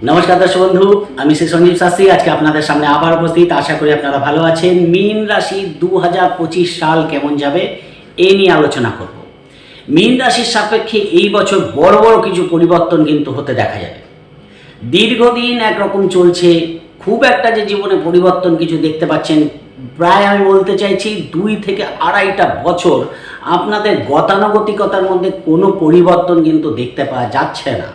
নমস্কার দর্শক বন্ধু, আমি শ্রী সঞ্জীব শাস্ত্রী। আজকে আপনাদের সামনে আবার উপস্থিত। আশা করি আপনারা ভালো আছেন। মীন রাশি দু হাজার পঁচিশ সাল কেমন যাবে এই নিয়ে আলোচনা করব। মীন রাশির সাপেক্ষে এই বছর বড় বড় কিছু পরিবর্তন কিন্তু হতে দেখা যাবে। দীর্ঘদিন একরকম চলছে। খুব একটা যে জীবনে পরিবর্তন কিছু দেখতে পাচ্ছেন, প্রায় আমি বলতে চাইছি দুই থেকে আড়াইটা বছর আপনাদের গতানুগতিকতার মধ্যে কোনো পরিবর্তন কিন্তু দেখতে পাওয়া যাচ্ছে না।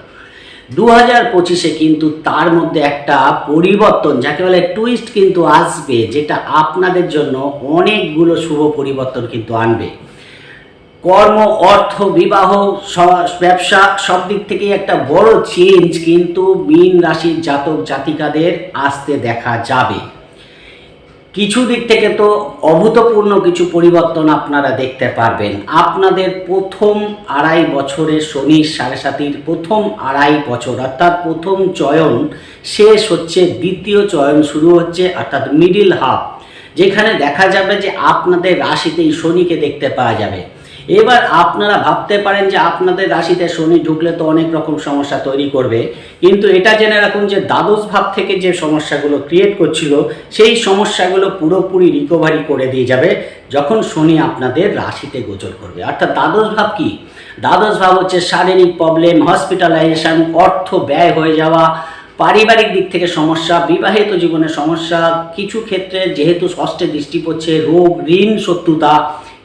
দু হাজার পঁচিশে কিন্তু তার মধ্যে একটা পরিবর্তন, যাকে বলে টুইস্ট কিন্তু আসবে, যেটা আপনাদের জন্য অনেকগুলো শুভ পরিবর্তন কিন্তু আনবে। কর্ম, অর্থ, বিবাহ ব্যবসা, সব দিক থেকে একটা বড় চেঞ্জ কিন্তু মীন রাশির জাতক, জাতিকাদের আসতে দেখা যাবে। কিছু দিক থেকে তো অভূতপূর্ণ কিছু পরিবর্তন আপনারা দেখতে পারবেন। আপনাদের প্রথম আড়াই বছরের শনি সাড়ে সাতির প্রথম আড়াই বছর, অর্থাৎ প্রথম চয়ন শেষ হচ্ছে, দ্বিতীয় চয়ন শুরু হচ্ছে, অর্থাৎ মিডিল হাফ যেখানে দেখা যাবে যে আপনাদের রাশিতেই শনিকে দেখতে পাওয়া যাবে। এবার আপনারা ভাবতে পারেন যে আপনাদের রাশিতে শনি ঢুকলে তো অনেক রকম সমস্যা তৈরি করবে। কিন্তু এটা জেনে রাখুন যে দ্বাদশ ভাব থেকে যে সমস্যাগুলো ক্রিয়েট করছিল, সেই সমস্যাগুলো পুরোপুরি রিকভারি করে দিয়ে যাবে যখন শনি আপনাদের রাশিতে গোচর করবে। অর্থাৎ দ্বাদশ ভাব কি? দ্বাদশ ভাব হচ্ছে শারীরিক প্রবলেম হসপিটালাইজেশন অর্থ ব্যয় হয়ে যাওয়া, পারিবারিক দিক থেকে সমস্যা, বিবাহিত জীবনের সমস্যা, কিছু ক্ষেত্রে যেহেতু ষষ্ঠে দৃষ্টি পড়ছে, রোগ, ঋণ শত্রুতা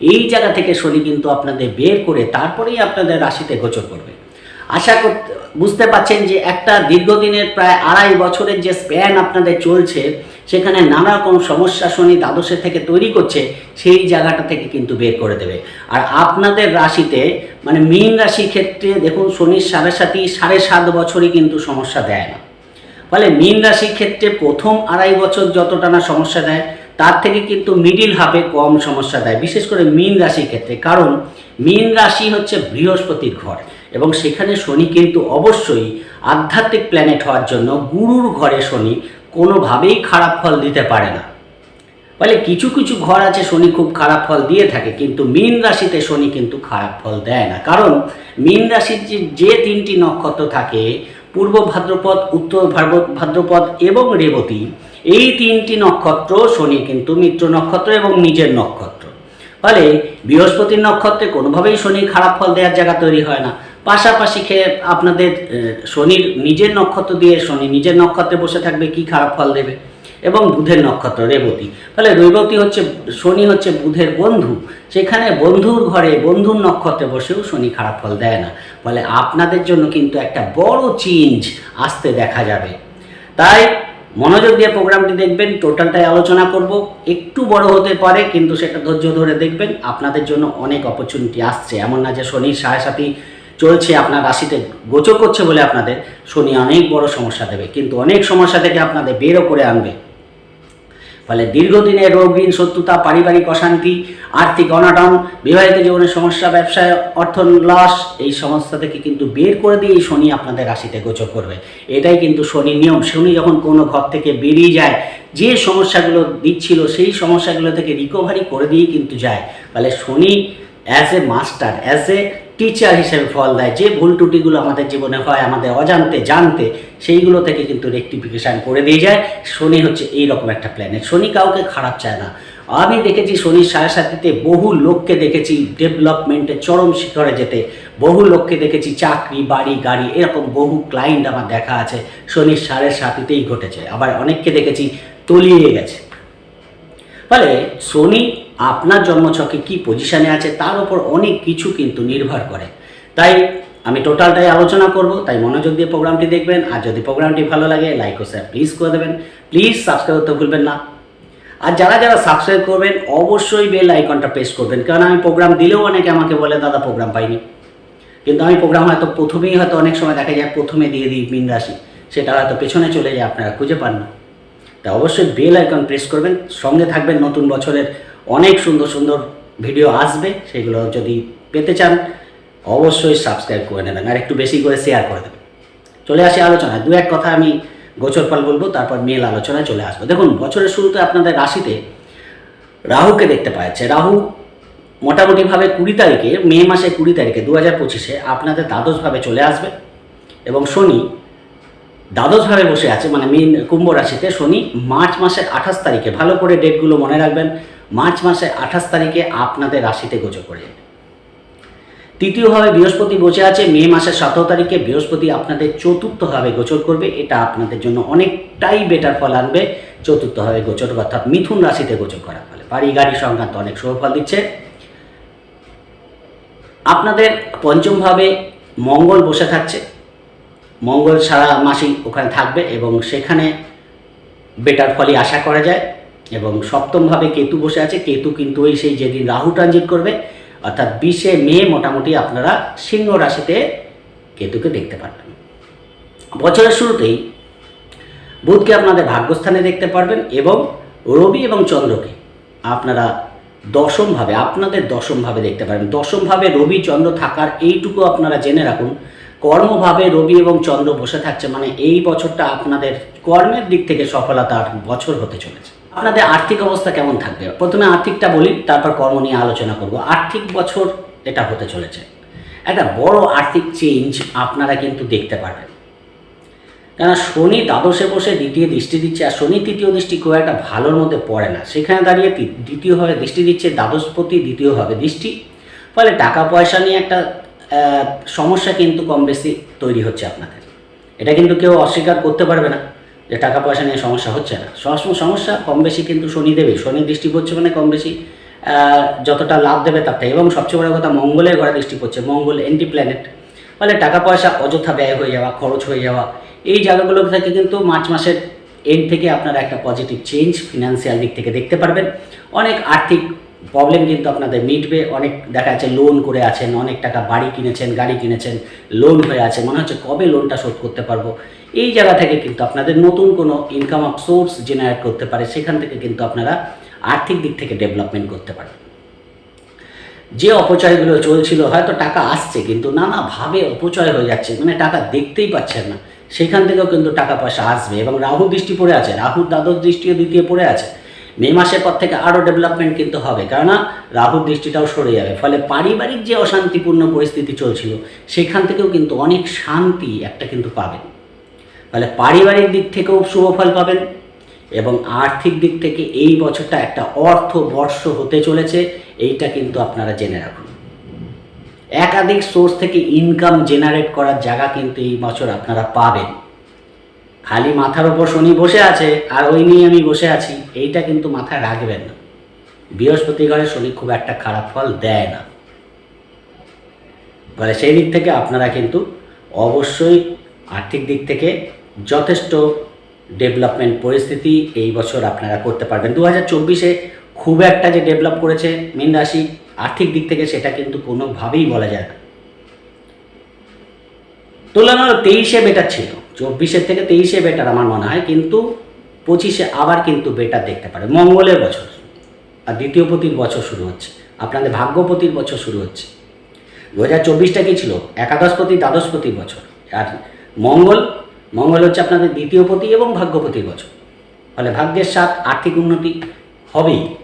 এই জায়গা থেকে শনি কিন্তু আপনাদের বের করে তারপরেই আপনাদের রাশিতে গোচর করবে। আশা করতে, বুঝতে পাচ্ছেন যে একটা দীর্ঘদিনের প্রায় আড়াই বছরের যে স্প্যান আপনাদের চলছে, সেখানে নানা রকম সমস্যা শনি দ্বাদশে থেকে তৈরি করছে, সেই জায়গাটা থেকে কিন্তু বের করে দেবে। আর আপনাদের রাশিতে মানে মীন রাশির ক্ষেত্রে দেখুন শনির সাড়ে সাতই, সাড়ে সাত বছরই কিন্তু সমস্যা দেয় না। ফলে মীন রাশির ক্ষেত্রে প্রথম আড়াই বছর যতটা না সমস্যা দেয় তার থেকে কিন্তু মিডিল হাফে কম সমস্যা দেয়, বিশেষ করে মীন রাশির ক্ষেত্রে। কারণ মীন রাশি হচ্ছে বৃহস্পতির ঘর এবং সেখানে শনি কিন্তু অবশ্যই আধ্যাত্মিক প্ল্যানেট হওয়ার জন্য গুরুর ঘরে শনি কোনোভাবেই খারাপ ফল দিতে পারে না। ফলে কিছু কিছু ঘর আছে শনি খুব খারাপ ফল দিয়ে থাকে, কিন্তু মীন রাশিতে শনি কিন্তু খারাপ ফল দেয় না। কারণ মীন রাশির যে যে তিনটি নক্ষত্র থাকে, পূর্ব ভাদ্রপদ, উত্তর ভাদ্র- ভাদ্রপদ এবং রেবতী এই তিনটি নক্ষত্র, শনি কিন্তু মিত্র নক্ষত্র এবং নিজের নক্ষত্র। ফলে বৃহস্পতির নক্ষত্রে কোনোভাবেই শনি খারাপ ফল দেওয়ার জায়গা তৈরি হয় না। পাশাপাশি খেয়ে আপনাদের শনির নিজের নক্ষত্র দিয়ে শনি নিজের নক্ষত্রে বসে থাকবে, কি খারাপ ফল দেবে? এবং বুধের নক্ষত্র, রেবতী। ফলে রেবতী হচ্ছে, শনি হচ্ছে বুধের বন্ধু। সেখানে বন্ধুর ঘরে বন্ধুর নক্ষত্রে বসেও শনি খারাপ ফল দেয় না। ফলে আপনাদের জন্য কিন্তু একটা বড় চেঞ্জ আসতে দেখা যাবে। তাই মনোযোগ দিয়ে প্রোগ্রামটি দেখবেন, টোটালটাই আলোচনা করব। একটু বড় হতে পারে, কিন্তু সেটা ধৈর্য ধরে দেখবেন। আপনাদের জন্য অনেক অপরচুনিটি আসছে। এমন না যে শনি সাড়ে সাথী চলছে, আপনার রাশিতে গোচর করছে বলে আপনাদের শনি অনেক বড় সমস্যা দেবে। কিন্তু অনেক সমস্যা থেকে আপনাদের বেরও করে আনবে। ফলে দীর্ঘদিনের রোগ ঋণ শত্রুতা, পারিবারিক অশান্তি, আর্থিক অনাটন, বিবাহিত জীবনের সমস্যা, ব্যবসায় অর্থ লস এই সমস্যা থেকে কিন্তু বের করে দিয়ে শনি আপনাদের রাশিতে গোচর করবে। এটাই কিন্তু শনির নিয়ম। শনি যখন কোনো ঘর থেকে বেরিয়ে যায়, যে সমস্যাগুলো দিচ্ছিল, সেই সমস্যাগুলো থেকে রিকভারি করে দিয়েই কিন্তু যায়। ফলে Shani as a master as a teacher হিসেবে ফল দেয়। যে ভুল ত্রুটিগুলো আমাদের জীবনে হয়, আমাদের অজান্তে, জানতে, সেইগুলো থেকে কিন্তু রেকটিফিকেশান করে দিয়ে যায়। শনি হচ্ছে এই রকম একটা প্ল্যানেট শনি কাউকে খারাপ চায় না। আমি দেখেছি শনির সাড়ে সাথীতে বহু লোককে দেখেছি ডেভেলপমেন্টের চরম শিখরে যেতে। বহু লোককে দেখেছি চাকরি, বাড়ি, গাড়ি, এরকম বহু ক্লায়েন্ট আমার দেখা আছে। শনির সাড়ে সাথীতেই ঘটেছে। আবার অনেককে দেখেছি তলিয়ে গেছে। ফলে শনি আপনার জন্মছকে কি পজিশনে আছে, তার উপর অনেক কিছু কিন্তু নির্ভর করে। তাই আমি টোটালটাই আলোচনা করব, তাই মনোযোগ দিয়ে প্রোগ্রামটি দেখবেন, আর যদি প্রোগ্রামটি ভালো লাগে লাইক ও শেয়ার প্লিজ করে দেবেন। প্লিজ সাবস্ক্রাইব করতে ভুলবেন না। আর যারা যারা সাবস্ক্রাইব করবেন, অবশ্যই বেল আইকনটা প্রেস করবেন, কারণ আমি প্রোগ্রাম দিলেও অনেকে আমাকে বলে, দাদা প্রোগ্রাম পাইনি। কিন্তু আমি প্রোগ্রাম হয়তো প্রথমেই হয়তো অনেক সময় দেখা যায়, প্রথমে দিয়ে দিই মিন রাশি, সেটা হয়তো পেছনে চলে যায়, আপনারা খুঁজে পান না। তা অবশ্যই বেল আইকন প্রেস করবেন, সঙ্গে থাকবেন নতুন বছরের অনেক সুন্দর সুন্দর ভিডিও আসবে, সেগুলো যদি পেতে চান, অবশ্যই সাবস্ক্রাইব করে নেবেন আর একটু বেশি করে শেয়ার করে দেবেন। চলে আসি আলোচনায়। দু এক কথা আমি গোচর ফল বলব, তারপর মেল আলোচনায় চলে আসব। দেখুন, বছরের শুরুতে আপনাদের রাশিতে রাহুকে দেখতে পাওয়া যাচ্ছে। রাহু মোটামুটিভাবে কুড়ি তারিখে, মে মাসে কুড়ি তারিখে দু হাজার পঁচিশে আপনাদের দ্বাদশভাবে চলে আসবে এবং শনি দ্বাদশভাবে বসে আছে। মানে মীন কুম্ভ রাশিতে শনি মার্চ মাসের আঠাশ তারিখে। ভালো করে ডেটগুলো মনে রাখবেন। মার্চ মাসের আঠাশ তারিখে আপনাদের রাশিতে গোচর করে। যাবে তৃতীয়ভাবে বৃহস্পতি বসে আছে, মে মাসের সতেরো তারিখে বৃহস্পতি আপনাদের চতুর্থভাবে গোচর করবে, এটা আপনাদের জন্য অনেকটাই বেটার ফল আনবে, চতুর্থভাবে গোচর অর্থাৎ মিথুন রাশিতে গোচর করার ফলে। বাড়ি গাড়ি সংক্রান্ত অনেক ফল দিচ্ছে। আপনাদের পঞ্চমভাবে মঙ্গল বসে থাকছে। মঙ্গল সারা মাসেই ওখানে থাকবে এবং সেখানে বেটার ফলই আশা করা যায়। এবং সপ্তমভাবে কেতু বসে আছে। কেতু কিন্তু ওই সেই যেদিন রাহু ট্রানজিট করবে, অর্থাৎ বিশে মে মোটামুটি আপনারা সিংহ রাশিতে কেতুকে দেখতে পারবেন। বছরের শুরুতেই বুধকে আপনাদের ভাগ্যস্থানে দেখতে পারবেন এবং রবি এবং চন্দ্রকে আপনারা দশমভাবে, আপনাদের দশমভাবে দেখতে পারবেন দশমভাবে রবি, চন্দ্র থাকার এইটুকু আপনারা জেনে রাখুন। কর্মভাবে রবি এবং চন্দ্র বসে থাকছে মানে এই বছরটা আপনাদের কর্মের দিক থেকে সফলতার বছর হতে চলেছে। আপনাদের আর্থিক অবস্থা কেমন থাকবে? প্রথমে আর্থিকটা বলি, তারপর কর্ম নিয়ে আলোচনা করব। আর্থিক বছর এটা হতে চলেছে। একটা বড় আর্থিক চেঞ্জ আপনারা কিন্তু দেখতে পারবেন। কেন শনি দ্বাদশে বসে দ্বিতীয় দৃষ্টি দিচ্ছে, আর শনি তৃতীয় দৃষ্টি খুব একটা ভালোর মধ্যে পড়ে না। সেখানে দাঁড়িয়ে দ্বিতীয়ভাবে দৃষ্টি দিচ্ছে, দ্বাদশপতি দ্বিতীয়ভাবে দৃষ্টি। ফলে টাকা পয়সা নিয়ে একটা সমস্যা কিন্তু কম বেশি তৈরি হচ্ছে আপনাদের। এটা কিন্তু কেউ অস্বীকার করতে পারবে না। যে টাকা পয়সা নিয়ে সমস্যা হচ্ছে না। সবসময় সমস্যা কম বেশি কিন্তু শনি দেবে। শনি দৃষ্টি পড়ছে মানে কম বেশি যতটা লাভ দেবে থেকে। এবং সবচেয়ে বড় কথা মঙ্গলের ঘরে দৃষ্টি পড়ছে। মঙ্গল এন্টি প্ল্যানেট ফলে টাকা পয়সা অযথা ব্যয় হয়ে যাওয়া, খরচ হয়ে যাওয়া, এই জায়গাগুলো থেকে কিন্তু মার্চ মাসের এন্ড থেকে আপনারা একটা পজিটিভ চেঞ্জ ফিনান্সিয়াল দিক থেকে দেখতে পারবেন। অনেক আর্থিক প্রবলেম কিন্তু আপনাদের মিটবে, অনেক দেখা যাচ্ছে লোন করে আছেন, অনেক টাকা বাড়ি কিনেছেন, গাড়ি কিনেছেন লোন হয়ে আছে, মনে হচ্ছে কবে লোনটা শোধ করতে পারব? এই জায়গা থেকে কিন্তু আপনাদের নতুন কোনো ইনকাম অফ সোর্স জেনারেট করতে পারে, সেখান থেকে কিন্তু আপনারা আর্থিক দিক থেকে ডেভেলপমেন্ট করতে পারেন যে অপচয়গুলো চলছিল, হয়তো টাকা আসছে, কিন্তু নানাভাবে অপচয় হয়ে যাচ্ছে মানে টাকা দেখতেই পাচ্ছেন না। সেখান থেকেও কিন্তু টাকা পয়সা আসবে এবং রাহু দৃষ্টি পড়ে আছে, রাহুর দ্বাদশ দৃষ্টিও দ্বিতীয় পড়ে আছে। মে মাসের পর থেকে আরও ডেভেলপমেন্ট কিন্তু হবে। কেননা রাহুর দৃষ্টিটাও সরে যাবে। ফলে পারিবারিক যে অশান্তিপূর্ণ পরিস্থিতি চলছিল, সেখান থেকেও কিন্তু অনেক শান্তি একটা কিন্তু পাবেন। ফলে পারিবারিক দিক থেকেও শুভ ফল পাবেন এবং আর্থিক দিক থেকে এই বছরটা একটা অর্থ বর্ষ হতে চলেছে, এইটা কিন্তু আপনারা জেনে রাখুন। একাধিক সোর্স থেকে ইনকাম জেনারেট করার জায়গা কিন্তু এই বছর আপনারা পাবেন। খালি মাথার ওপর শনি বসে আছে আর ওই নিয়ে আমি বসে আছি, এইটা কিন্তু মাথায় রাখবেন না। বৃহস্পতি ঘরে শনি খুব একটা খারাপ ফল দেয় না। ফলে সেই দিক থেকে আপনারা কিন্তু অবশ্যই আর্থিক দিক থেকে যথেষ্ট ডেভেলপমেন্ট পরিস্থিতি এই বছর আপনারা করতে পারবেন। দু হাজার চব্বিশে খুব একটা যে ডেভেলপ করেছে মীন রাশি, আর্থিক দিক থেকে সেটা কিন্তু কোনোভাবেই বলা যায় না। তুলনায় তেইশে বেটার ছিল। চব্বিশের থেকে তেইশে বেটার আমার মনে হয়, কিন্তু পঁচিশে আবার কিন্তু বেটার দেখতে পারে। মঙ্গলের বছর। আর দ্বিতীয় পতির বছর শুরু হচ্ছে। আপনাদের ভাগ্যপতির বছর শুরু হচ্ছে। দু হাজার চব্বিশটা কী ছিল? একাদশপতি দ্বাদশপতির বছর। আর মঙ্গল মঙ্গল হচ্ছে আপনাদের দ্বিতীয় পতি এবং ভাগ্যপতির বছর। ফলে ভাগ্যের সাথ আর্থিক উন্নতি হবেই।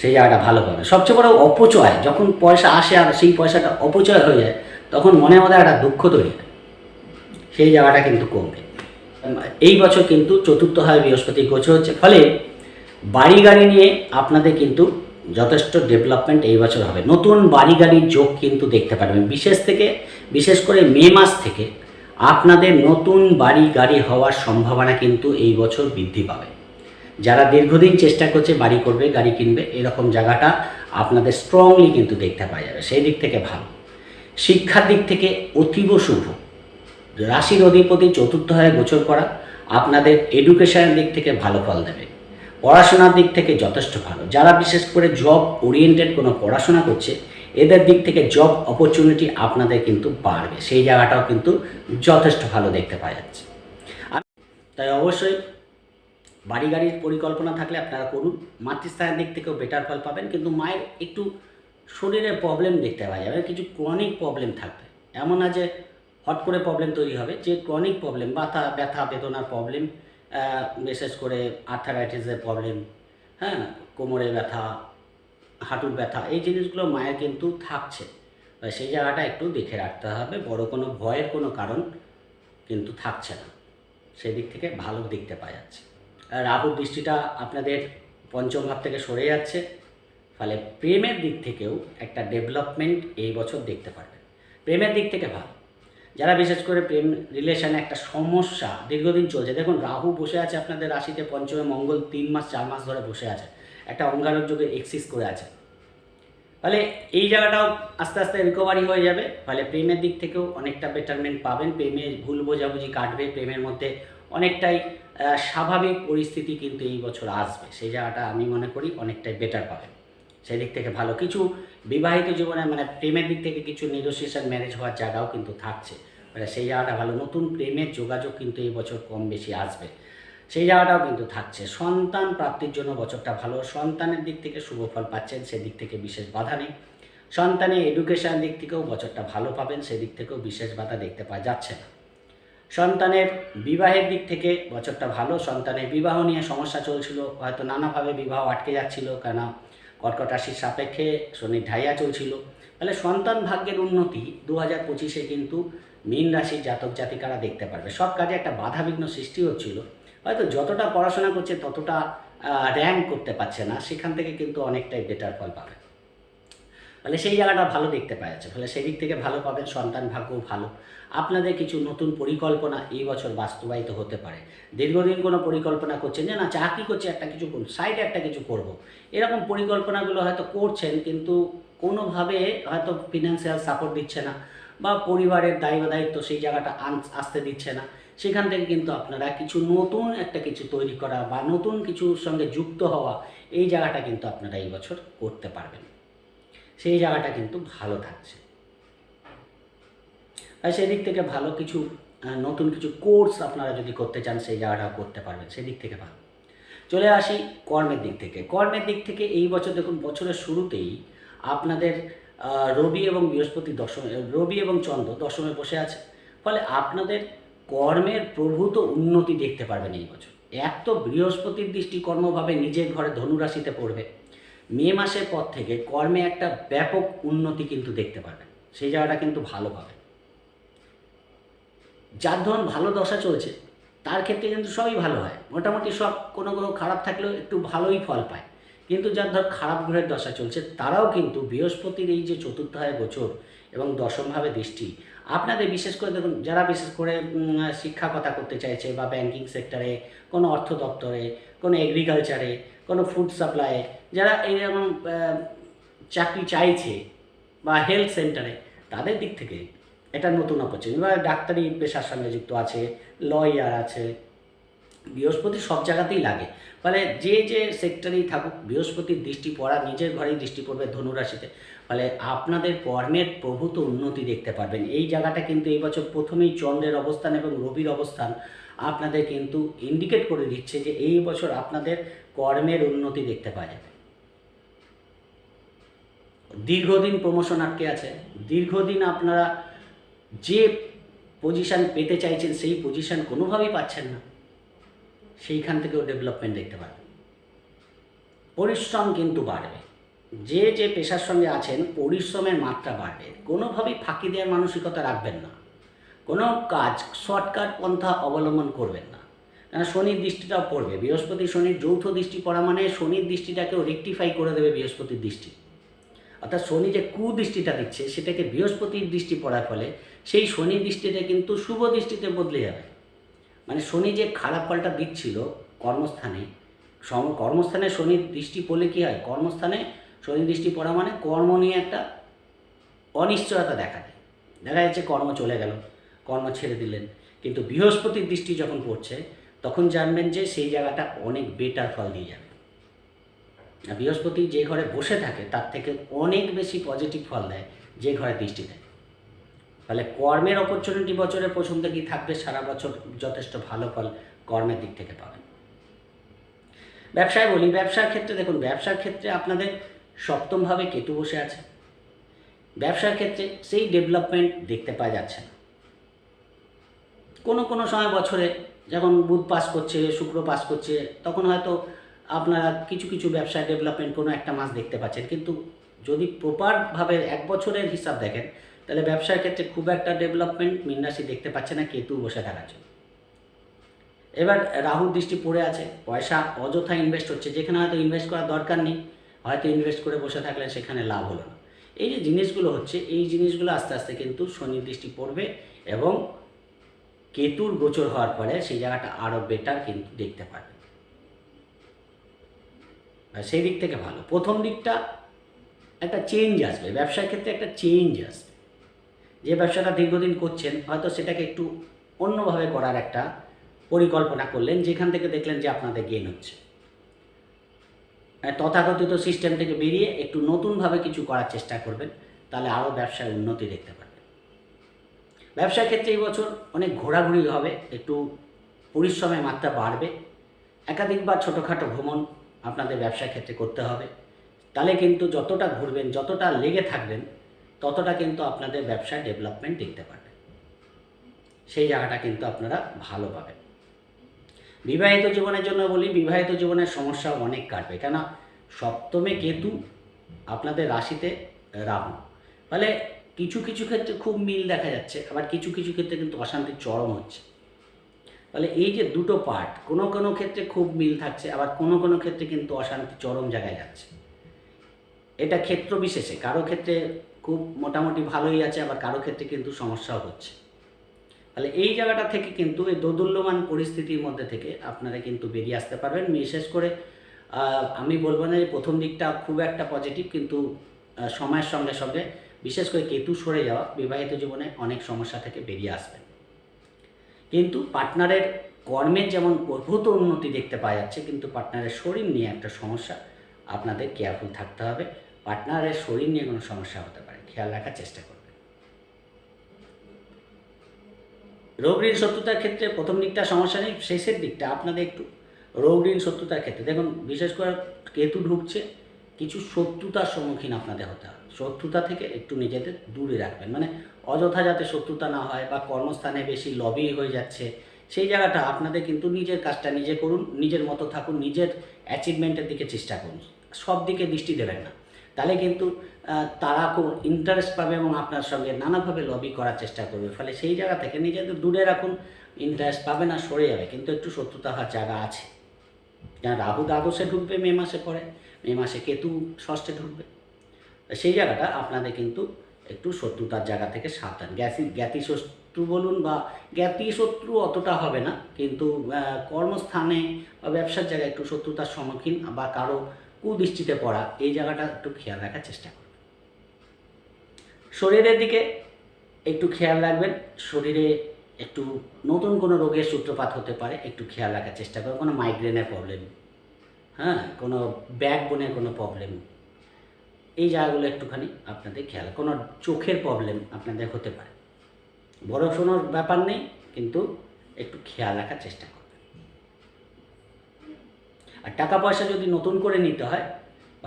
সেই জায়গাটা ভালো পাবে। সবচেয়ে বড় অপচয়, যখন পয়সা আসে আর সেই পয়সাটা অপচয় হয়ে যায়, তখন মনে মধ্যে একটা দুঃখ তৈরি হয়। সেই জায়গাটা কিন্তু কমবে। এই বছর কিন্তু চতুর্থভাবে বৃহস্পতি গোচর হচ্ছে। ফলে বাড়ি গাড়ি নিয়ে আপনাদের কিন্তু যথেষ্ট ডেভেলপমেন্ট এই বছর হবে। নতুন বাড়ি গাড়ির যোগ কিন্তু দেখতে পারবেন। বিশেষ থেকে, বিশেষ করে মে মাস থেকে আপনাদের নতুন বাড়ি গাড়ি হওয়ার সম্ভাবনা কিন্তু এই বছর বৃদ্ধি পাবে। যারা দীর্ঘদিন চেষ্টা করছে বাড়ি করবে, গাড়ি কিনবে, এরকম জায়গাটা আপনাদের স্ট্রংলি কিন্তু দেখতে পাওয়া যাবে। সেই দিক থেকে ভালো। শিক্ষার দিক থেকে অতীব শুভ। রাশির অধিপতি চতুর্থ হয়ে গোচর করা আপনাদের এডুকেশনের দিক থেকে ভালো ফল দেবে। পড়াশোনার দিক থেকে যথেষ্ট ভালো। যারা বিশেষ করে জব ওরিয়েন্টেড কোনো পড়াশোনা করছে, এদের দিক থেকে জব অপরচুনিটি আপনাদের কিন্তু বাড়বে। সেই জায়গাটাও কিন্তু যথেষ্ট ভালো দেখতে পাওয়া যাচ্ছে। তাই অবশ্যই বাড়ি গাড়ির পরিকল্পনা থাকলে আপনারা করুন। মাতৃস্থানের দিক থেকেও বেটার ফল পাবেন। কিন্তু মায়ের একটু শরীরে প্রবলেম দেখতে পাওয়া যাবে। কিছু ক্রনিক প্রবলেম থাকবে। এমন না যে হট করে প্রবলেম তৈরি হবে, যে ক্রনিক প্রবলেম ব্যথা ব্যথা, বেদনার প্রবলেম বিশেষ করে আর্থারাইটিসের প্রবলেম হ্যাঁ কোমরে ব্যথা, হাঁটুর ব্যথা, এই জিনিসগুলো মায়ের কিন্তু থাকছে। সেই জায়গাটা একটু দেখে রাখতে হবে, বড় কোনো ভয়ের কোনো কারণ কিন্তু থাকছে না। সেদিক থেকে ভালো দেখতে পাওয়া যাচ্ছে। রাহুর দৃষ্টিটা আপনাদের পঞ্চম ভাব থেকে সরে যাচ্ছে, ফলে প্রেমের দিক থেকেও একটা ডেভেলপমেন্ট এই বছর দেখতে পারবেন। প্রেমের দিক থেকে ভালো। যারা বিশেষ করে প্রেম রিলেশনে একটা সমস্যা দীর্ঘদিন চলছে, দেখুন রাহু বসে আছে আপনাদের রাশিতে, পঞ্চমে মঙ্গল তিন মাস, চার মাস ধরে বসে আছে, একটা অঙ্গারক যুগে এক্সিস করে আছে। ফলে এই জায়গাটাও আস্তে আস্তে রিকভারি হয়ে যাবে, ফলে প্রেমের দিক থেকেও অনেকটা বেটারমেন্ট পাবেন প্রেমের ভুল বোঝাবুঝি কাটবে, প্রেমের মধ্যে অনেকটাই স্বাভাবিক পরিস্থিতি কিন্তু এই বছর আসবে, সেই জায়গাটা আমি মনে করি অনেকটাই বেটার পাবেন। সেই দিক থেকে ভালো। কিছু বিবাহিত জীবনে মানে প্রেমের দিক থেকে কিছু নেগোসিয়েশন ম্যারেজ হওয়ার জায়গাও কিন্তু থাকছে। মানে সেই জায়গাটা ভালো। নতুন প্রেমের যোগাযোগ কিন্তু এই বছর কম বেশি আসবে। সেই জায়গাটাও কিন্তু থাকছে। সন্তান প্রাপ্তির জন্য বছরটা ভালো। সন্তানের দিক থেকে শুভ ফল পাচ্ছেন সেদিক থেকে বিশেষ বাধা নেই। সন্তানের এডুকেশান দিক থেকেও বছরটা ভালো পাবেন সেদিক থেকেও বিশেষ বাধা দেখতে পাওয়া যাচ্ছে না। সন্তানের বিবাহের দিক থেকে বছরটা ভালো। সন্তানের বিবাহ নিয়ে সমস্যা চলছিল। হয়তো নানাভাবে বিবাহ আটকে যাচ্ছিল কেন কর্কট রাশির সাপেক্ষে শনির ঢাইয়া চলছিল। তাহলে সন্তান ভাগ্যের উন্নতি দু হাজার পঁচিশে কিন্তু মীন রাশির জাতক জাতিকারা দেখতে পারবে। সব কাজে একটা বাধাবিঘ্ন সৃষ্টি হচ্ছিল। হয়তো যতটা পড়াশোনা করছে ততটা র্যাঙ্ক করতে পারছে না। সেখান থেকে কিন্তু অনেকটাই বেটার ফল পাবে। ফলে সেই জায়গাটা ভালো দেখতে পাওয়া যাচ্ছে। ফলে সেই দিক থেকে ভালো পাবেন, সন্তান ভাগ্যও ভালো। আপনাদের কিছু নতুন পরিকল্পনা এই বছর বাস্তবায়িত হতে পারে। দীর্ঘদিন কোনো পরিকল্পনা করছেন যে, না, চাকরি করছে, একটা কিছু করুন সাইডে একটা কিছু করব। এরকম পরিকল্পনাগুলো হয়তো করছেন, কিন্তু কোনোভাবে হয়তো ফিনান্সিয়াল সাপোর্ট দিচ্ছে না বা পরিবারের দায়িত্ব দায়িত্ব সেই জায়গাটা আসতে দিচ্ছে না। সেখান থেকে কিন্তু আপনারা কিছু নতুন একটা কিছু তৈরি করা বা নতুন কিছুর সঙ্গে যুক্ত হওয়া, এই জায়গাটা কিন্তু আপনারা এই বছর করতে পারবেন। সেই জায়গাটা কিন্তু ভালো থাকছে। সেদিক থেকে ভালো কিছু নতুন কিছু কোর্স আপনারা যদি করতে চান, সেই জায়গাটাও করতে পারবেন। সেদিক থেকে ভালো। চলে আসি কর্মের দিক থেকে। কর্মের দিক থেকে এই বছর দেখুন, বছরের শুরুতেই আপনাদের রবি এবং বৃহস্পতি দশমে, রবি এবং চন্দ্র দশমে বসে আছে। ফলে আপনাদের কর্মের প্রভূত উন্নতি দেখতে পারবেন এই বছর। এক তো বৃহস্পতির দৃষ্টি কর্মভাবে নিজের ঘরে ধনুরাশিতে পড়বে। মে মাসের পর থেকে কর্মে একটা ব্যাপক উন্নতি কিন্তু দেখতে পারবেন। সেই জায়গাটা কিন্তু ভালো পাবে যার ধরুন ভালো দশা চলছে তার ক্ষেত্রে কিন্তু সবই ভালো হয়। মোটামুটি সব কোনো কোনো খারাপ থাকলেও একটু ভালোই ফল পায়। কিন্তু যার ধর খারাপ গ্রহের দশা চলছে তারাও কিন্তু বৃহস্পতির এই যে চতুর্থায় গোচর এবং দশমভাবে দৃষ্টি আপনাদের বিশেষ করে দেখুন যারা বিশেষ করে উম, শিক্ষকতা করতে চাইছে বা ব্যাংকিং সেক্টরে কোনো অর্থ দপ্তরে কোনো এগ্রিকালচারে কোনো ফুড সাপ্লাইয়ে যারা এইরকম আহ, চাকরি চাইছে বা হেলথ সেন্টারে তাদের দিক থেকে এটা নতুন অপরচুনিটি বা ডাক্তারি পেশার সঙ্গে যুক্ত আছে লয়ার আছে, বৃহস্পতি সব জায়গাতেই লাগে। ফলে যে যে সেক্টরেই থাকুক, বৃহস্পতির দৃষ্টি পড়া, নিজের ঘরেই দৃষ্টি পড়বে ধনুরাশিতে। ফলে আপনাদের কর্মের প্রভূত উন্নতি দেখতে পারবেন। এই জায়গাটা কিন্তু এই বছর প্রথমেই চন্দ্রের অবস্থান এবং রবির অবস্থান আপনাদের কিন্তু ইন্ডিকেট করে দিচ্ছে যে এই বছর আপনাদের কর্মের উন্নতি দেখতে পাওয়া যাবে। দীর্ঘদিন প্রমোশন আটকে আছে। দীর্ঘদিন আপনারা যে পজিশন পেতে চাইছেন, সেই পজিশন কোনোভাবেই পাচ্ছেন না, সেইখান থেকেও ডেভেলপমেন্ট দেখতে পারবেন। পরিশ্রম কিন্তু বাড়বে। যে যে পেশার সঙ্গে আছেন, পরিশ্রমের মাত্রা বাড়বে। কোনোভাবেই ফাঁকি দেওয়ার মানসিকতা রাখবেন না। কোনো কাজ শর্টকাট পন্থা অবলম্বন করবেন না। কেন শনির দৃষ্টিটাও পড়বে। বৃহস্পতি শনির যৌথ দৃষ্টি পড়া মানে শনির দৃষ্টিটাকেও রেকটিফাই করে দেবে বৃহস্পতির দৃষ্টি। অর্থাৎ শনি যে কুদৃষ্টিটা দিচ্ছে, সেটাকে বৃহস্পতির দৃষ্টি পড়ার ফলে সেই শনি দৃষ্টিটা কিন্তু শুভ দৃষ্টিতে বদলে যাবে। মানে শনি যে খারাপ ফলটা দিচ্ছিল কর্মস্থানে কর্মস্থানে শনির দৃষ্টি পড়লে কী হয়? কর্মস্থানে শনি দৃষ্টি পড়া মানে কর্ম নিয়ে একটা অনিশ্চয়তা দেখা দেয় দেখা যাচ্ছে কর্ম চলে গেল, কর্ম ছেড়ে দিলেন। কিন্তু বৃহস্পতির দৃষ্টি যখন পড়ছে, তখন জানবেন যে সেই জায়গাটা অনেক বেটার ফল দিয়ে যাবে। বৃহস্পতি যে ঘরে বসে থাকে, তার থেকে অনেক বেশি পজিটিভ ফল দেয় যে ঘরে দৃষ্টি দেয়। ফলে কর্মের অপরচুনিটি বছরের প্রথম থেকেই থাকবে, সারা বছর যথেষ্ট ভালো ফল কর্মের দিক থেকে পাবেন। ব্যবসায় বলি, ব্যবসার ক্ষেত্রে দেখুন, ব্যবসার ক্ষেত্রে আপনাদের সপ্তমভাবে কেতু বসে আছে। ব্যবসার ক্ষেত্রে সেই ডেভেলপমেন্ট দেখতে পাওয়া যাচ্ছে না। কোনো কোনো সময় বছরে যখন বুধ পাস করছে, শুক্র পাস করছে, তখন হয়তো আপনারা কিছু কিছু ব্যবসায় ডেভেলপমেন্ট কোনো একটা মাস দেখতে পাচ্ছেন। কিন্তু যদি প্রপারভাবে এক বছরের হিসাব দেখেন, তাহলে ব্যবসার ক্ষেত্রে খুব একটা ডেভেলপমেন্ট মিনরাশি দেখতে পাচ্ছে না কেতু বসে থাকার জন্য। এবার রাহুর দৃষ্টি পড়ে আছে, পয়সা অযথা ইনভেস্ট হচ্ছে, যেখানে হয়তো ইনভেস্ট করার দরকার নেই, হয়তো ইনভেস্ট করে বসে থাকলে সেখানে লাভ হলো না। এই যে জিনিসগুলো হচ্ছে, এই জিনিসগুলো আস্তে আস্তে কিন্তু শনির দৃষ্টি পড়বে এবং কেতুর গোচর হওয়ার পরে সেই জায়গাটা আরও বেটার কিন্তু দেখতে পারবে সেই দিক থেকে ভালো। প্রথম দিকটা একটা চেঞ্জ আসবে, ব্যবসার ক্ষেত্রে একটা চেঞ্জ আসবে। যে ব্যবসাটা দীর্ঘদিন করছেন, হয়তো সেটাকে একটু অন্যভাবে করার একটা পরিকল্পনা করলেন, যেখান থেকে দেখলেন যে আপনাদের গেন হচ্ছে। মানে তথাকথিত সিস্টেম থেকে বেরিয়ে একটু নতুনভাবে কিছু করার চেষ্টা করবেন, তাহলে আরও ব্যবসায় উন্নতি দেখতে পারবেন। ব্যবসার ক্ষেত্রে এই বছর অনেক ঘোরাঘুরি হবে, একটু পরিশ্রমের মাত্রা বাড়বে। একাধিকবার ছোটোখাটো ভ্রমণ আপনাদের ব্যবসার ক্ষেত্রে করতে হবে। তাহলে কিন্তু যতটা ঘুরবেন, যতটা লেগে থাকবেন, ততটা কিন্তু আপনাদের ব্যবসায় ডেভেলপমেন্ট দেখতে পারবেন। সেই জায়গাটা কিন্তু আপনারা ভালো পাবেন। বিবাহিত জীবনের জন্য বলি, বিবাহিত জীবনের সমস্যা অনেক কাটবে। কেন সপ্তমে কেতু আপনাদের রাশিতে রাহু। ফলে কিছু কিছু ক্ষেত্রে খুব মিল দেখা যাচ্ছে, আবার কিছু কিছু ক্ষেত্রে কিন্তু অশান্তির চরম হচ্ছে। ফলে এই যে দুটো পার্ট কোনো কোনো ক্ষেত্রে খুব মিল থাকছে, আবার কোনো কোনো ক্ষেত্রে কিন্তু অশান্তি, চরম জায়গায় যাচ্ছে। এটা ক্ষেত্র বিশেষে, কারও ক্ষেত্রে খুব মোটামুটি ভালোই আছে, আবার কারও ক্ষেত্রে কিন্তু সমস্যাও হচ্ছে। তাহলে এই জায়গাটা থেকে কিন্তু, এই দোদুল্যমান পরিস্থিতির মধ্যে থেকে আপনারা কিন্তু বেরিয়ে আসতে পারবেন। বিশেষ করে আমি বলব না যে প্রথম দিকটা খুব একটা পজিটিভ কিন্তু সময়ের সঙ্গে সঙ্গে, বিশেষ করে কেতু সরে যাওয়া, বিবাহিত জীবনে অনেক সমস্যা থেকে বেরিয়ে আসবেন। কিন্তু পার্টনারের কর্মের যেমন প্রভূত উন্নতি দেখতে পাওয়া যাচ্ছে, কিন্তু পার্টনারের শরীর নিয়ে একটা সমস্যা আপনাদের কেয়ারফুল থাকতে হবে। পার্টনারের শরীর নিয়ে কোনো সমস্যা হতে পারে, খেয়াল রাখার চেষ্টা করবেন। রোগ ঋণ শত্রুতার ক্ষেত্রে প্রথম দিকটা সমস্যা নেই, শেষের দিকটা আপনাদের একটু রোগ ঋণ শত্রুতার ক্ষেত্রে। দেখুন, বিশেষ করে কেতু ঢুকছে, কিছু শত্রুতার সম্মুখীন আপনাদের হতে হবে। শত্রুতা থেকে একটু নিজেদের দূরে রাখবেন। মানে অযথা যাতে শত্রুতা না হয় বা কর্মস্থানে বেশি লবি হয়ে যাচ্ছে, সেই জায়গাটা আপনাদের কিন্তু নিজের কাজটা নিজে করুন, নিজের মতো থাকুন, নিজের অ্যাচিভমেন্টের দিকে চেষ্টা করুন। সব দিকে দৃষ্টি দেবেন না। তাহলে কিন্তু তারা খুব ইন্টারেস্ট পাবে এবং আপনার সঙ্গে নানাভাবে লবি করার চেষ্টা করবে। ফলে সেই জায়গা থেকে নিজেদের দূরে রাখুন ইন্টারেস্ট পাবে না, সরে যাবে। কিন্তু একটু শত্রুতা হওয়ার জায়গা আছে। যেন রাহু দ্বাদশে ঢুকবে, মে মাসে পরে মে মাসে কেতু ষষ্ঠে ঢুকবে। সেই জায়গাটা আপনাদের কিন্তু একটু শত্রুতার জায়গা থেকে সাবধান। জ্ঞাতি জ্ঞাতি শত্রু বলুন বা জ্ঞাতি শত্রু অতটা হবে না, কিন্তু কর্মস্থানে বা ব্যবসার জায়গায় একটু শত্রুতার সম্মুখীন বা কারও কুদৃষ্টিতে পড়া, এই জায়গাটা একটু খেয়াল রাখার চেষ্টা করবেন শরীরের দিকে একটু খেয়াল রাখবেন। শরীরে একটু নতুন কোনো রোগের সূত্রপাত হতে পারে, একটু খেয়াল রাখার চেষ্টা করবেন কোনো মাইগ্রেনের প্রবলেম হ্যাঁ? কোনো ব্যাক বোনের কোনো প্রবলেম জায়গাগুলো একটুখানি আপনাদের খেয়াল কোনো চোখের প্রবলেম আপনাদের হতে পারে। বড় শোনোর ব্যাপার নেই, কিন্তু একটু খেয়াল রাখার চেষ্টা করবেন। আর টাকা পয়সা যদি নতুন করে নিতে হয়,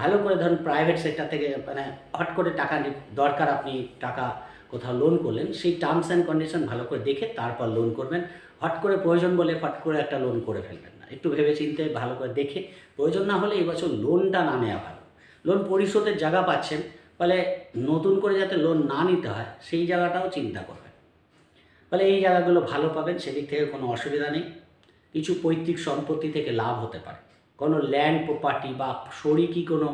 ভালো করে ধরুন প্রাইভেট সেক্টর থেকে মানে হট করে টাকা দরকার আপনি টাকা কোথাও লোন করলেন, সেই টার্মস অ্যান্ড কন্ডিশন ভালো করে দেখে তারপর লোন করবেন। হট করে প্রয়োজন বলে ফট করে একটা লোন করে ফেলবেন না। একটু ভেবে চিন্তে ভালো করে দেখে, প্রয়োজন না হলে এবছর লোনটা না নেওয়া ভালো। লোন পরিশোধের জায়গা পাচ্ছেন, ফলে নতুন করে যাতে লোন না নিতে হয়, সেই জায়গাটাও চিন্তা করবেন। ফলে এই জায়গাগুলো ভালো পাবেন, সেদিক থেকে কোনো অসুবিধা নেই। কিছু পৈতৃক সম্পত্তি থেকে লাভ হতে পারে। কোনো ল্যান্ড প্রপার্টি বা শরিকি কোনো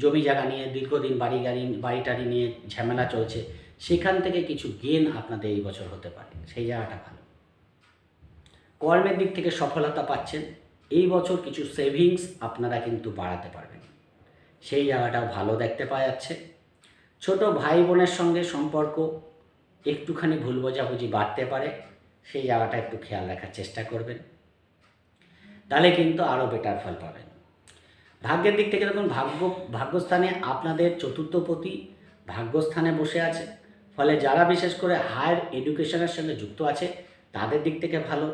জমি জায়গা নিয়ে দীর্ঘদিন বাড়ি গাড়ি, বাড়ি টাড়ি নিয়ে ঝামেলা চলছে, সেখান থেকে কিছু গেন আপনাদের এই বছর হতে পারে। সেই জায়গাটা ভালো। কর্মের দিক থেকে সফলতা পাচ্ছেন। এই বছর কিছু সেভিংস আপনারা কিন্তু বাড়াতে পারবেন। সেই জায়গাটাও ভালো দেখতে পাওয়া যাচ্ছে। ছোট ভাই বোনের সঙ্গে সম্পর্ক একটুখানি ভুল বোঝাবুঝি বাড়তে পারে, সেই জায়গাটা একটু খেয়াল রাখার চেষ্টা করবেন। তাহলে কিন্তু আরও বেটার ফল পাবেন। ভাগ্যের দিক থেকে দেখুন, ভাগ্য, ভাগ্যস্থানে আপনাদের চতুর্থপতি ভাগ্যস্থানে বসে আছে। ফলে যারা বিশেষ করে হায়ার এডুকেশনের সঙ্গে যুক্ত আছে তাদের দিক থেকে ভালো।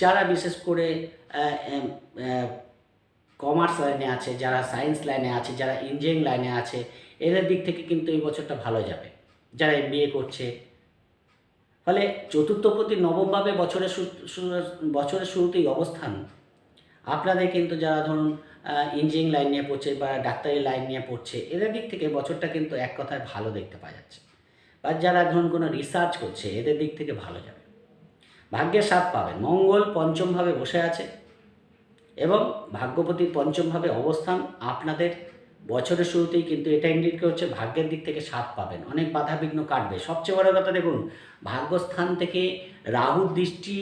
যারা বিশেষ করে কমার্স লাইনে আছে, যারা সায়েন্স লাইনে আছে, যারা ইঞ্জিনিয়ারিং লাইনে আছে, এদের দিক থেকে কিন্তু এই বছরটা ভালো যাবে। যারা এম করছে। ফলে চতুর্থ প্রতি নবমভাবে বছরের বছরের শুরুতেই অবস্থান। আপনাদের কিন্তু যারা ধরুন ইঞ্জিনিয়ারিং লাইন নিয়ে পড়ছে বা ডাক্তারি লাইন নিয়ে পড়ছে, এদের দিক থেকে বছরটা কিন্তু এক কথায় ভালো দেখতে পাওয়া যাচ্ছে। বা যারা ধরুন কোনো রিসার্চ করছে, এদের দিক থেকে ভালো যাবে। ভাগ্যের স্বাদ পাবেন। মঙ্গল পঞ্চমভাবে বসে আছে এবং ভাগ্যপতির পঞ্চমভাবে অবস্থান আপনাদের বছরের শুরুতেই কিন্তু এটা ইঙ্গিত করছে ভাগ্যের দিক থেকে স্বাদ পাবেন। অনেক বাধা বিঘ্ন কাটবে। সবচেয়ে বড় কথা দেখুন, ভাগ্যস্থান থেকে রাহুর দৃষ্টি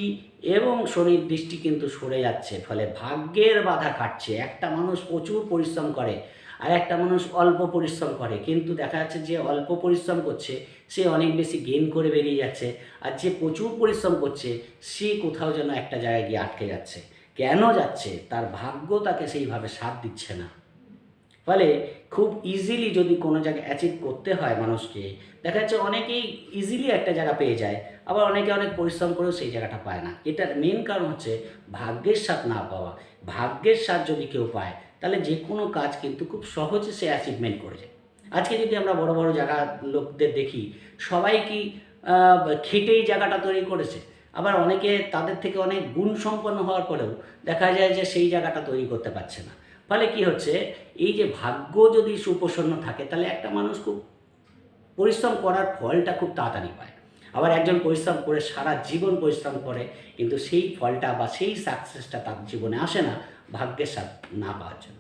এবং শনির দৃষ্টি কিন্তু সরে যাচ্ছে, ফলে ভাগ্যের বাধা কাটছে। একটা মানুষ প্রচুর পরিশ্রম করে আর একটা মানুষ অল্প পরিশ্রম করে। কিন্তু দেখা যাচ্ছে যে অল্প পরিশ্রম করছে সে অনেক বেশি গেন করে বেরিয়ে যাচ্ছে আর যে প্রচুর পরিশ্রম করছে, সে কোথাও যেন একটা জায়গায় গিয়ে আটকে যাচ্ছে। কেন যাচ্ছে? তার ভাগ্য তাকে সেইভাবে সাথ দিচ্ছে না। ফলে খুব ইজিলি যদি কোনো জায়গায় অ্যাচিভ করতে হয় মানুষকে, দেখা যাচ্ছে অনেকেই ইজিলি একটা জায়গা পেয়ে যায়, আবার অনেকে অনেক পরিশ্রম করেও সেই জায়গাটা পায় না। এটার মেন কারণ হচ্ছে ভাগ্যের সাথ না পাওয়া। ভাগ্যের সাথ যদি কেউ পায়, তাহলে যে কোনো কাজ কিন্তু খুব সহজে সে অ্যাচিভমেন্ট করে যায়। আজকে যদি আমরা বড় বড় জায়গা লোকদের দেখি, সবাই কি খেটেই জায়গাটা তৈরি করেছে? আবার অনেকে তাদের থেকে অনেক গুণ সম্পন্ন হওয়ার পরেও দেখা যায় যে সেই জায়গাটা তৈরি করতে পারছে না। ফলে কি হচ্ছে, এই যে ভাগ্য যদি সুপ্রসন্ন থাকে, তাহলে একটা মানুষ খুব পরিশ্রম করার ফলটা খুব তাড়াতাড়ি পায়। আবার একজন পরিশ্রম করে, সারা জীবন পরিশ্রম করে, কিন্তু সেই ফলটা বা সেই সাকসেসটা তার জীবনে আসে না, ভাগ্যের সাথ না পাওয়ার জন্য।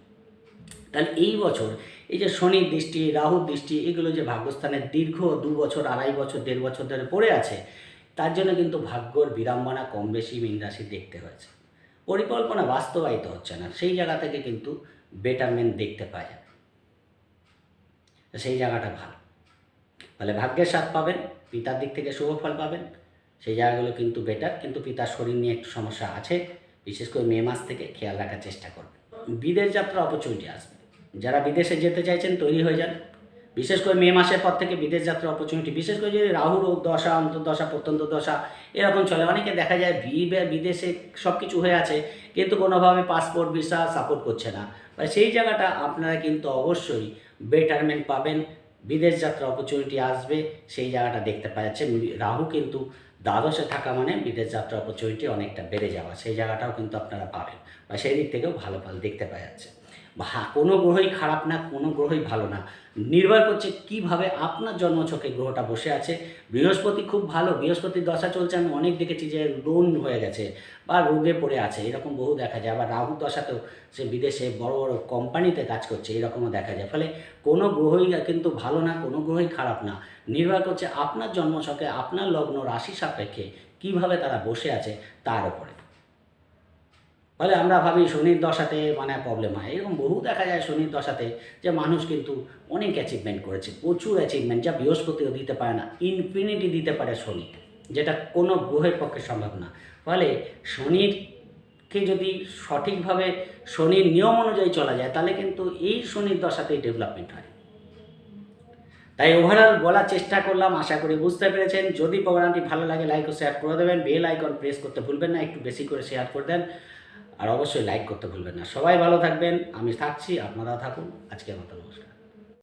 তাহলে এই বছর এই যে শনির দৃষ্টি, রাহুর দৃষ্টি, এগুলো যে ভাগ্যস্থানের দীর্ঘ দু বছর, আড়াই বছর, দেড় বছর ধরে পড়ে আছে, তার জন্য কিন্তু ভাগ্যর বিড়ম্বনা কম বেশি মীন রাশি দেখতে হয়েছে। পরিকল্পনা বাস্তবায়িত হচ্ছে না, সেই জায়গা থেকে কিন্তু বেটারমেন্ট দেখতে পাওয়া যাবে। সেই জায়গাটা ভালো। তাহলে ভাগ্যের স্বাদ পাবেন, পিতার দিক থেকে শুভ ফল পাবেন, সেই জায়গাগুলো কিন্তু বেটার কিন্তু পিতার শরীর নিয়ে একটু সমস্যা আছে, বিশেষ করে মে মাস থেকে খেয়াল রাখার চেষ্টা করবেন। বিদেশ যাত্রা অপরচুনিটি আসবে। যারা বিদেশে যেতে চাইছেন তৈরি হয়ে যান। বিশেষ করে মে মাসের পর থেকে বিদেশ যাত্রার অপরচুনিটি বিশেষ করে যদি রাহুর দশা, অন্তর্দশা, প্রত্যন্ত দশা এরকম চলে, অনেকে দেখা যায় বিদেশে সব কিছু হয়ে আছে, কিন্তু কোনোভাবে পাসপোর্ট ভিসা সাপোর্ট করছে না। বা সেই জায়গাটা আপনারা কিন্তু অবশ্যই বেটারমেন্ট পাবেন। বিদেশ যাত্রা অপরচুনিটি আসবে, সেই জায়গাটা দেখতে যাচ্ছে রাহু কিন্তু দ্বাদশে থাকা মানে বিদেশ যাত্রা অপরচুনিটি অনেকটা বেড়ে যাওয়া, সেই জায়গাটাও কিন্তু আপনারা পাবেন। বা সেই দিক থেকেও ভালো ফল দেখতে পাওয়া যাচ্ছে। কোনো গ্রহই খারাপ না, কোনো গ্রহই ভালো না। নির্ভর করছে কীভাবে আপনার জন্মছকে গ্রহটা বসে আছে। বৃহস্পতি খুব ভালো, বৃহস্পতির দশা চলছে, আমি অনেক দেখেছি যে লোন হয়ে গেছে বা রোগে পড়ে আছে, এরকম বহু দেখা যায়। আবার রাহু দশাতেও সে বিদেশে বড় বড় কোম্পানিতে কাজ করছে, এরকমও দেখা যায়। ফলে কোনো গ্রহই কিন্তু ভালো না, কোনো গ্রহই খারাপ না। নির্ভর করছে আপনার জন্মছকে, আপনার লগ্ন রাশি সাপেক্ষে কীভাবে তারা বসে আছে, তার উপরে। ফলে আমরা ভাবি শনির দশাতে মানে প্রবলেম হয়। এরকম বহু দেখা যায় শনির দশাতে যে মানুষ কিন্তু অনেক অ্যাচিভমেন্ট করেছে, প্রচুর অ্যাচিভমেন্ট যা বৃহস্পতিও দিতে পারে না ইনফিনিটি দিতে পারে শনি, যেটা কোনো গ্রহের পক্ষে সম্ভব না। ফলে শনিরকে যদি সঠিকভাবে শনির নিয়ম অনুযায়ী চলা যায়, তাহলে কিন্তু এই শনির দশাতেই ডেভেলপমেন্ট হয়। তাই ওভারঅল বলার চেষ্টা করলাম, আশা করি বুঝতে পেরেছেন। যদি প্রোগ্রামটি ভালো লাগে লাইক ও শেয়ার করে দেবেন। বেল আইকন প্রেস করতে ভুলবেন না, একটু বেশি করে শেয়ার করে দেন। আর অবশ্যই লাইক করতে ভুলবেন না। সবাই ভালো থাকবেন, আমি থাকছি, আপনারাও থাকুন। আজকের মতো নমস্কার।